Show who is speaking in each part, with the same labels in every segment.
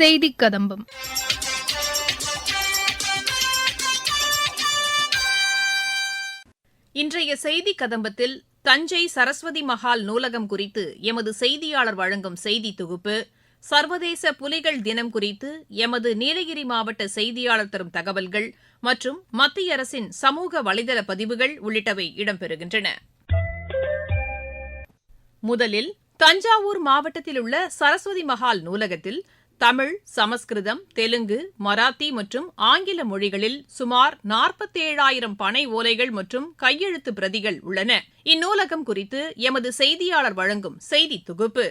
Speaker 1: செய்தி கதம்பம்
Speaker 2: இன்றைய செய்தி கதம்பத்தில் தஞ்சை சரஸ்வதி மஹால் நூலகம் குறித்து எமது செய்தியாளர் வழங்கும் செய்தி தொகுப்பு சர்வதேச புலிகள் தினம் குறித்து எமது நீலகிரி மாவட்ட செய்தியாளர் தரும் தகவல்கள் மற்றும் மத்திய அரசின் சமூக வலைதள பதிவுகள் உள்ளிட்டவை இடம்பெறுகின்றன. முதலில் தஞ்சாவூர் மாவட்டத்தில் உள்ள சரஸ்வதி மஹால் நூலகத்தில் தமிழ் சமஸ்கிருதம் தெலுங்கு மராத்தி மற்றும் ஆங்கில மொழிகளில் சுமார் நாற்பத்தேழாயிரம் பனை ஓலைகள் மற்றும் கையெழுத்து பிரதிகள் உள்ளன. இந்நூலகம் குறித்து எமது செய்தியாளர் வழங்கும் செய்தி தொகுப்பு.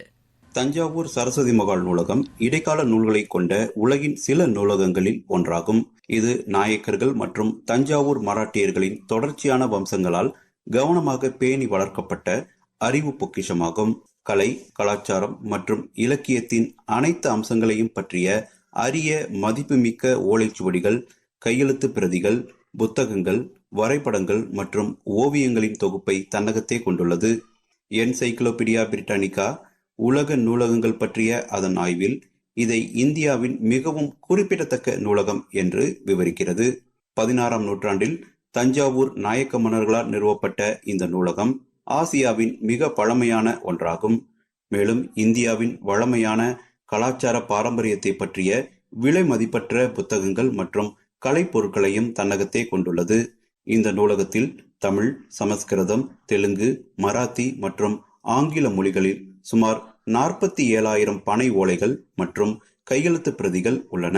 Speaker 3: தஞ்சாவூர் சரஸ்வதி மகால் நூலகம் இடைக்கால நூல்களை கொண்ட உலகின் சில நூலகங்களில் ஒன்றாகும். இது நாயக்கர்கள் மற்றும் தஞ்சாவூர் மராட்டியர்களின் தொடர்ச்சியான வம்சங்களால் கவனமாக பேணி வளர்க்கப்பட்ட அறிவு பொக்கிஷமாகும். கலை கலாச்சாரம் மற்றும் இலக்கியத்தின் அனைத்து அம்சங்களையும் பற்றிய அரிய மதிப்புமிக்க ஓலைச்சுவடிகள் கையெழுத்து பிரதிகள் புத்தகங்கள் வரைபடங்கள் மற்றும் ஓவியங்களின் தொகுப்பை தன்னகத்தே கொண்டுள்ளது. என்சைக்ளோபீடியா பிரிட்டானிகா உலக நூலகங்கள் பற்றிய அதன் ஆய்வில் இதை இந்தியாவின் மிகவும் குறிப்பிடத்தக்க நூலகம் என்று விவரிக்கிறது. பதினாறாம் நூற்றாண்டில் தஞ்சாவூர் நாயக்க மன்னர்களால் நிறுவப்பட்ட இந்த நூலகம் ஆசியாவின் மிக பழமையான ஒன்றாகும். மேலும் இந்தியாவின் வளமையான கலாச்சார பாரம்பரியத்தை பற்றிய விலை மதிப்பற்ற புத்தகங்கள் மற்றும் கலைப்பொருட்களையும் தன்னகத்தே கொண்டுள்ளது. இந்த நூலகத்தில் தமிழ் சமஸ்கிருதம் தெலுங்கு மராத்தி மற்றும் ஆங்கில மொழிகளில் சுமார் நாற்பத்தி ஏழாயிரம் பனை ஓலைகள் மற்றும் கையெழுத்து பிரதிகள் உள்ளன.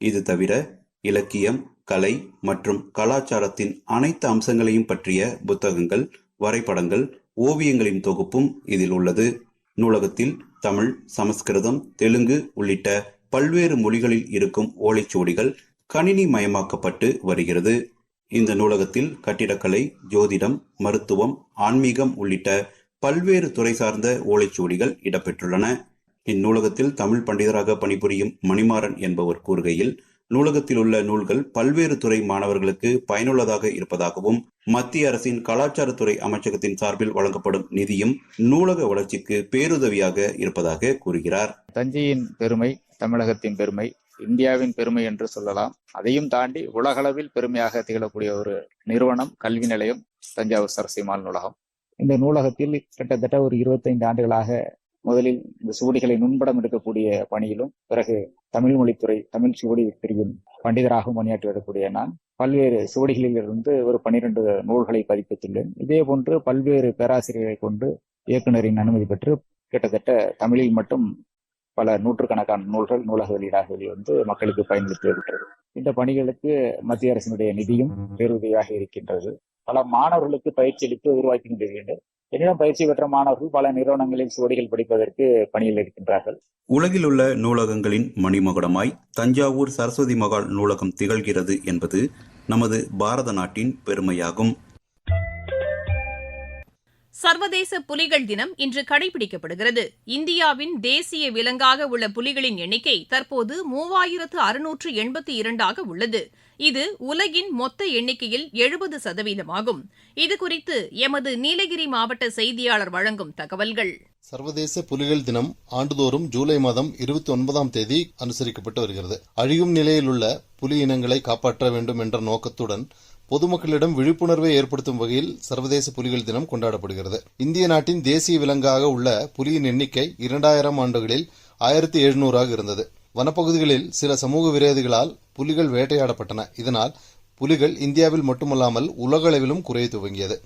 Speaker 3: இது தவிர இலக்கியம் கலை மற்றும் கலாச்சாரத்தின் அனைத்து அம்சங்களையும் பற்றிய புத்தகங்கள் வரைபடங்கள் ஓவியங்களின் தொகுப்பும் இதில் உள்ளது. நூலகத்தில் தமிழ் சமஸ்கிருதம் தெலுங்கு உள்ளிட்ட பல்வேறு மொழிகளில் இருக்கும் ஓலைச்சுவடிகள் கணினி மயமாக்கப்பட்டு வருகிறது. இந்த நூலகத்தில் கட்டிடக்கலை ஜோதிடம் மருத்துவம் ஆன்மீகம் உள்ளிட்ட பல்வேறு துறை சார்ந்த ஓலைச்சுவடிகள் இடம்பெற்றுள்ளன. இந்நூலகத்தில் தமிழ் பண்டிதராக பணிபுரியும் மணிமாறன் என்பவர் கூறுகையில் நூலகத்தில் உள்ள நூல்கள் பல்வேறு துறை மாணவர்களுக்கு பயனுள்ளதாக இருப்பதாகவும் மத்திய அரசின் கலாச்சாரத்துறை அமைச்சகத்தின் சார்பில் வழங்கப்படும் நிதியும் நூலக வளர்ச்சிக்கு பேருதவியாக இருப்பதாக கூறுகிறார்.
Speaker 4: தஞ்சையின் பெருமை தமிழகத்தின் பெருமை இந்தியாவின் பெருமை என்று சொல்லலாம். அதையும் தாண்டி உலகளவில் பெருமையாக திகழக்கூடிய ஒரு நிறுவனம் கல்வி நிலையம் தஞ்சாவூர் சரசிமால் நூலகம். இந்த நூலகத்தில் கிட்டத்தட்ட ஒரு இருபத்தைந்து ஆண்டுகளாக முதலில் இந்த சுவடிகளை நுண்படம் எடுக்கக்கூடிய பணியிலும் பிறகு தமிழ் மொழித்துறை தமிழ் சுவடி பிரிவின் பண்டிதராகவும் பணியாற்றி வரக்கூடிய நான் பல்வேறு சுவடிகளில் இருந்து ஒரு பனிரெண்டு நூல்களை பதிப்பித்துள்ளேன். இதே போன்று பல்வேறு பேராசிரியர்களை கொண்டு இயக்குனரின் அனுமதி பெற்று கிட்டத்தட்ட தமிழில் மட்டும் பல நூற்றுக்கணக்கான நூல்கள் நூலக வெளியீடாக வெளிவந்து மக்களுக்கு பயன்படுத்தி வருகிறது இந்த பணிகளுக்கு மத்திய அரசினுடைய நிதியும் பேருதவியாக இருக்கின்றது. பல மாணவர்களுக்கு பயிற்சி அளித்து உருவாக்கி கொண்டிருக்கின்றது என்னிடம் பயிற்சி பெற்ற மாணவர்கள் பல நிறுவனங்களில் சுவடிகள் படிப்பதற்கு பணியில் இருக்கின்றார்கள்.
Speaker 3: உலகில் உள்ள நூலகங்களின் மணிமகுடமாய் தஞ்சாவூர் சரஸ்வதி மகால் நூலகம் திகழ்கிறது என்பது நமது பாரத நாட்டின் பெருமையாகும்.
Speaker 2: சர்வதேச புலிகள் தினம் இன்று கடைபிடிக்கப்படுகிறது. இந்தியாவின் தேசிய விலங்காக உள்ள புலிகளின் எண்ணிக்கை தற்போது மூவாயிரத்து அறுநூற்று எண்பத்தி இரண்டாக உள்ளது. இது உலகின் மொத்த எண்ணிக்கையில் எழுபது சதவீதமாகும். இதுகுறித்து எமது நீலகிரி மாவட்ட செய்தியாளர் வழங்கும் தகவல்கள்.
Speaker 5: சர்வதேச புலிகள் தினம் ஆண்டுதோறும் ஜூலை மாதம் இருபத்தி ஒன்பதாம் தேதி அனுசரிக்கப்பட்டு வருகிறது. அழியும் நிலையில் உள்ள புலி இனங்களை காப்பாற்ற வேண்டும் என்ற நோக்கத்துடன் பொதுமக்களிடம் விழிப்புணர்வை ஏற்படுத்தும் வகையில் சர்வதேச புலிகள் தினம் கொண்டாடப்படுகிறது. இந்திய நாட்டின் தேசிய விலங்காக உள்ள புலியின் எண்ணிக்கை இரண்டாயிரம் ஆண்டுகளில் ஆயிரத்தி எழுநூறாக இருந்தது. வனப்பகுதிகளில் சில சமூக விரோதிகளால் புலிகள் வேட்டையாடப்பட்டன. இதனால் புலிகள் இந்தியாவில் மட்டுமல்லாமல் உலகளவிலும் குறைய துவங்கியது.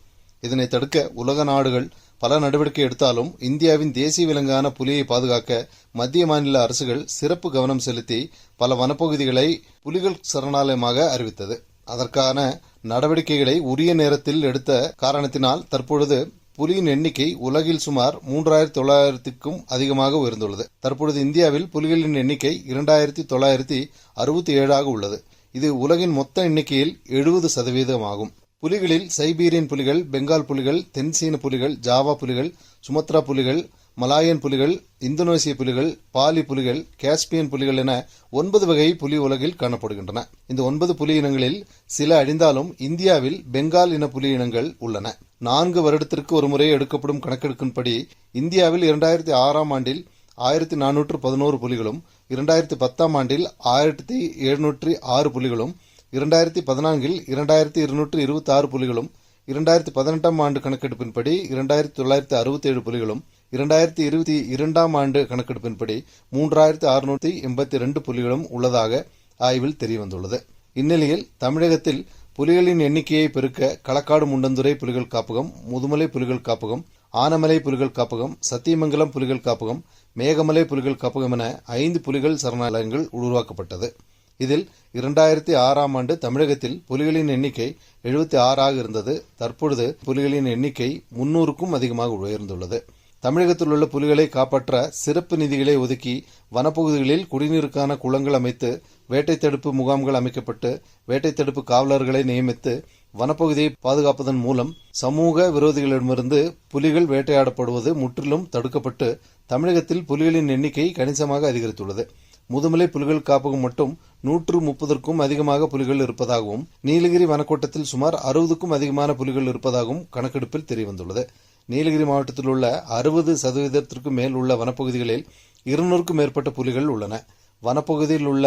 Speaker 5: இதனை தடுக்க உலக நாடுகள் பல நடவடிக்கை எடுத்தாலும் இந்தியாவின் தேசிய விலங்கான புலியை பாதுகாக்க மத்திய மாநில அரசுகள் சிறப்பு கவனம் செலுத்தி பல வனப்பகுதிகளை புலிகள் சரணாலயமாக அறிவித்தது. அதற்கான நடவடிக்கைகளை உரிய நேரத்தில் எடுத்த காரணத்தினால் தற்பொழுது புலியின் எண்ணிக்கை உலகில் சுமார் மூன்றாயிரத்தி தொள்ளாயிரத்திற்கும் அதிகமாக உயர்ந்துள்ளது. தற்பொழுது இந்தியாவில் புலிகளின் எண்ணிக்கை இரண்டாயிரத்தி தொள்ளாயிரத்தி அறுபத்தி ஏழாக உள்ளது. இது உலகின் மொத்த எண்ணிக்கையில் எழுபது சதவீதமாகும். புலிகளில் சைபீரியன் புலிகள் பெங்கால் புலிகள் தென்சீன புலிகள் ஜாவா புலிகள் சுமத்ரா புலிகள் மலாயன் புலிகள் இந்தோனேசிய புலிகள் பாலி புலிகள் காஸ்பியன் புலிகள் என ஒன்பது வகை புலி உலகில் காணப்படுகின்றன. இந்த ஒன்பது புலி இனங்களில் சில அழிந்தாலும் இந்தியாவில் பெங்கால் இன புலி இனங்கள் உள்ளன. நான்கு வருடத்திற்கு ஒரு முறை எடுக்கப்படும் கணக்கெடுப்பின்படி இந்தியாவில் இரண்டாயிரத்தி ஆறாம் ஆண்டில் ஆயிரத்தி நானூற்று பதினோரு புலிகளும் இரண்டாயிரத்தி பத்தாம் ஆண்டில் ஆயிரத்தி எழுநூற்றி ஆறு புலிகளும் இரண்டாயிரத்தி பதினான்கில் இரண்டாயிரத்தி இருநூற்றி இருபத்தி ஆறு புலிகளும் இரண்டாயிரத்தி பதினெட்டாம் ஆண்டு கணக்கெடுப்பின்படி இரண்டாயிரத்தி தொள்ளாயிரத்தி அறுபத்தி ஏழு புலிகளும் இரண்டாயிரத்தி இருபத்தி இரண்டாம் ஆண்டு கணக்கெடுப்பின்படி மூன்றாயிரத்தி அறுநூற்றி எண்பத்தி ரெண்டு புலிகளும் உள்ளதாக ஆய்வில் தெரியவந்துள்ளது. இந்நிலையில் தமிழகத்தில் புலிகளின் எண்ணிக்கையை பெருக்க களக்காடு முண்டந்துறை புலிகள் காப்பகம் முதுமலை புலிகள் காப்பகம் ஆனமலை புலிகள் காப்பகம் சத்தியமங்கலம் புலிகள் காப்பகம் மேகமலை புலிகள் காப்பகம் என ஐந்து புலிகள் சரணாலயங்கள் உருவாக்கப்பட்டது. இதில் இரண்டாயிரத்தி ஆறாம் ஆண்டு தமிழகத்தில் புலிகளின் எண்ணிக்கை எழுபத்தி ஆறாக இருந்தது. தற்பொழுது புலிகளின் எண்ணிக்கை முன்னூறுக்கும் அதிகமாக உயர்ந்துள்ளது. தமிழகத்தில் உள்ள புலிகளை காப்பாற்ற சிறப்பு நிதிகளை ஒதுக்கி வனப்பகுதிகளில் குடிநீருக்கான குளங்கள் அமைத்து வேட்டை தடுப்பு முகாம்கள் அமைக்கப்பட்டு வேட்டை தடுப்பு காவலர்களை நியமித்து வனப்பகுதியை பாதுகாப்பதன் மூலம் சமூக விரோதிகளிடமிருந்து புலிகள் வேட்டையாடப்படுவது முற்றிலும் தடுக்கப்பட்டு தமிழகத்தில் புலிகளின் எண்ணிக்கை கணிசமாக அதிகரித்துள்ளது. முதுமலை புலிகள் காப்பகம் மட்டும் நூற்று முப்பதற்கும் அதிகமாக புலிகள் இருப்பதாகவும் நீலகிரி வனக்கோட்டத்தில் சுமார் அறுபதுக்கும் அதிகமான புலிகள் இருப்பதாகவும் கணக்கெடுப்பில் தெரியவந்துள்ளது. நீலகிரி மாவட்டத்தில் உள்ள அறுபது சதவீதத்திற்கு மேல் உள்ள வனப்பகுதிகளில் இருநூறுக்கும் மேற்பட்ட புலிகள் உள்ளன. வனப்பகுதியில் உள்ள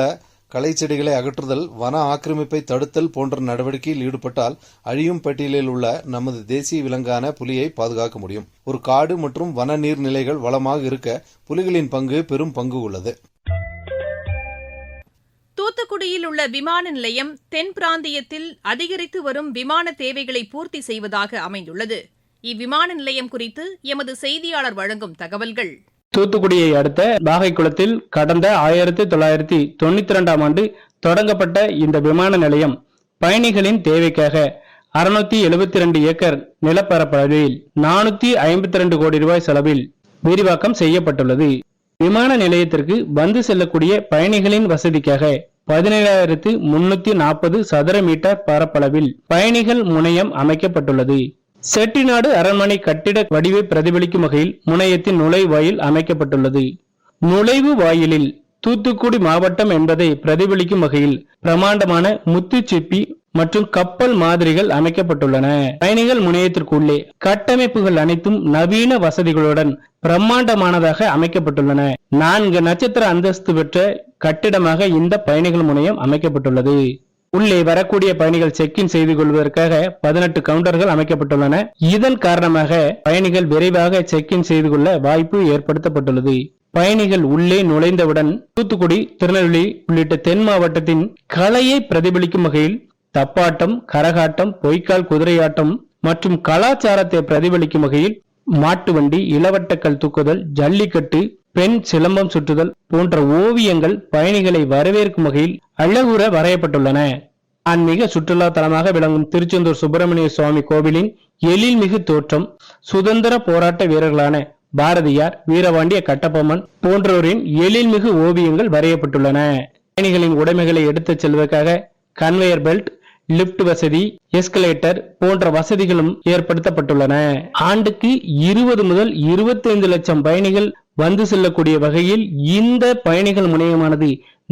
Speaker 5: களை செடிகளை அகற்றுதல் வன ஆக்கிரமிப்பை தடுத்தல் போன்ற நடவடிக்கையில் ஈடுபட்டால் அழியும் பட்டியலில் உள்ள நமது தேசிய விலங்கான புலியை பாதுகாக்க முடியும். ஒரு காடு மற்றும் வன நீர்நிலைகள் வளமாக இருக்க புலிகளின் பங்கு பெரும் பங்கு உள்ளது.
Speaker 2: தூத்துக்குடியில் உள்ள விமான நிலையம் தென் பிராந்தியத்தில் அதிகரித்து வரும் விமான தேவைகளை பூர்த்தி செய்வதாக அமைந்துள்ளது. இவ்விமான நிலையம் குறித்து எமது செய்தியாளர் வழங்கும் தகவல்கள்.
Speaker 1: தூத்துக்குடியை அடுத்த நாகைக்குளத்தில் கடந்த ஆயிரத்தி தொள்ளாயிரத்தி தொண்ணூத்தி ரெண்டாம் ஆண்டு தொடங்கப்பட்ட இந்த விமான நிலையம் பயணிகளின் தேவைக்காக அறுநூத்தி எழுபத்தி ரெண்டு ஏக்கர் நிலப்பரப்பளவில் நானூத்தி ஐம்பத்தி ரெண்டு கோடி ரூபாய் செலவில் விரிவாக்கம் செய்யப்பட்டுள்ளது. விமான நிலையத்திற்கு வந்து செல்லக்கூடிய பயணிகளின் வசதிக்காக பதினேழாயிரத்து முன்னூத்தி நாற்பது சதுர மீட்டர் பரப்பளவில் பயணிகள் முனையம் அமைக்கப்பட்டுள்ளது. செட்டிநாடு அரண்மனை கட்டிட வடிவை பிரதிபலிக்கும் வகையில் முனையத்தின் நுழைவாயில் அமைக்கப்பட்டுள்ளது. நுழைவு வாயிலில் தூத்துக்குடி மாவட்டம் என்பதை பிரதிபலிக்கும் வகையில் பிரமாண்டமான முத்துச்சிப்பி மற்றும் கப்பல் மாதிரிகள் அமைக்கப்பட்டுள்ளன. பயணிகள் முனையத்திற்குள்ளே கட்டமைப்புகள் அனைத்தும் நவீன வசதிகளுடன் பிரம்மாண்டமானதாக அமைக்கப்பட்டுள்ளன. நான்கு நட்சத்திர அந்தஸ்து பெற்ற கட்டிடமாக இந்த பயணிகள் முனையம் அமைக்கப்பட்டுள்ளது. உள்ளே வரக்கூடிய பயணிகள் செக்இன் செய்து கொள்வதற்காக பதினெட்டு கவுண்டர்கள் அமைக்கப்பட்டுள்ளன. இதன் காரணமாக பயணிகள் விரைவாக செக்இன் செய்து கொள்ள வாய்ப்பு ஏற்படுத்தப்பட்டுள்ளது. பயணிகள் உள்ளே நுழைந்தவுடன் தூத்துக்குடி திருநெல்வேலி உள்ளிட்ட தென் மாவட்டத்தின் கலையை பிரதிபலிக்கும் வகையில் தப்பாட்டம் கரகாட்டம் பொய்க்கால் குதிரையாட்டம் மற்றும் கலாச்சாரத்தை பிரதிபலிக்கும் வகையில் மாட்டு வண்டி இளவட்டக்கல் தூக்குதல் ஜல்லிக்கட்டு பெண் சிலம்பம் சுற்றுதல் போன்ற ஓவியங்கள் பயணிகளை வரவேற்கும் வகையில் அழகுற வரையப்பட்டுள்ளன. ஆன்மீக சுற்றுலா தலமாக விளங்கும் திருச்செந்தூர் சுப்பிரமணிய சுவாமி கோவிலின் எழில்மிகு தோற்றம் சுதந்திர போராட்ட வீரர்களான பாரதியார் வீரபாண்டிய கட்டபொம்மன் போன்றோரின் எழில்மிகு ஓவியங்கள் வரையப்பட்டுள்ளன. பயணிகளின் உடைமைகளை எடுத்துச் செல்வதற்காக கன்வேயர் பெல்ட் லிப்ட் வசதி எஸ்கலேட்டர் போன்ற வசதிகளும் ஏற்படுத்தப்பட்டுள்ளன. ஆண்டுக்கு இருபது முதல் இருபத்தைந்து லட்சம் பயணிகள் வந்து செல்லக்கூடிய வகையில் இந்த பயணிகள் முனையமானது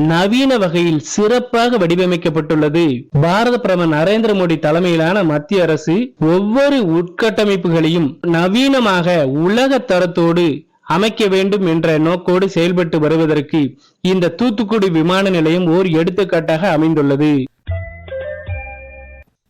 Speaker 1: நவீன வகையில் சிறப்பாக வடிவமைக்கப்பட்டுள்ளது. பாரத பிரதமர் நரேந்திர மோடி தலைமையிலான மத்திய அரசு ஒவ்வொரு உட்கட்டமைப்புகளையும் நவீனமாக உலக தரத்தோடு அமைக்க வேண்டும் என்ற நோக்கோடு செயல்பட்டு வருவதற்கு இந்த தூத்துக்குடி விமான நிலையம் ஓர் எடுத்துக்காட்டாக அமைந்துள்ளது.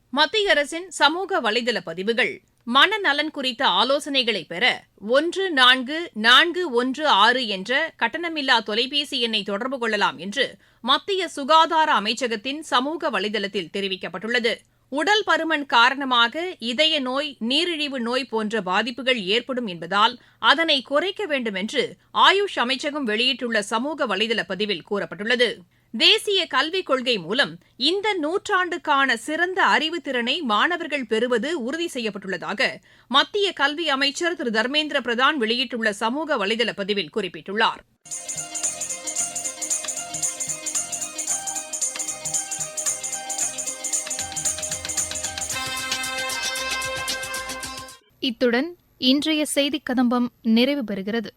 Speaker 2: மத்திய அரசின் சமூக வலைதள பதிவுகள். மனநலன் குறித்த ஆலோசனைகளை பெற ஒன்று நான்கு நான்கு ஒன்று ஆறு என்ற கட்டணமில்லா தொலைபேசி எண்ணை தொடர்பு கொள்ளலாம் என்று மத்திய சுகாதார அமைச்சகத்தின் சமூக வலைதளத்தில் தெரிவிக்கப்பட்டுள்ளது. உடல் பருமன் காரணமாக இதய நோய் நீரிழிவு நோய் போன்ற பாதிப்புகள் ஏற்படும் என்பதால் அதனை குறைக்க வேண்டும் என்று ஆயுஷ் அமைச்சகம் வெளியிட்டுள்ள சமூக வலைதள பதிவில் கூறப்பட்டுள்ளது. தேசிய கல்விக் கொள்கை மூலம் இந்த நூற்றாண்டுக்கான சிறந்த அறிவுத்திறனை மாணவர்கள் பெறுவது உறுதி செய்யப்பட்டுள்ளதாக மத்திய கல்வி அமைச்சர் திரு. தர்மேந்திர பிரதான் வெளியிட்டுள்ள சமூக வலைதள பதிவில் குறிப்பிட்டுள்ளார்.
Speaker 6: இத்துடன் இன்றைய செய்திக் கதம்பம் நிறைவு பெறுகிறது.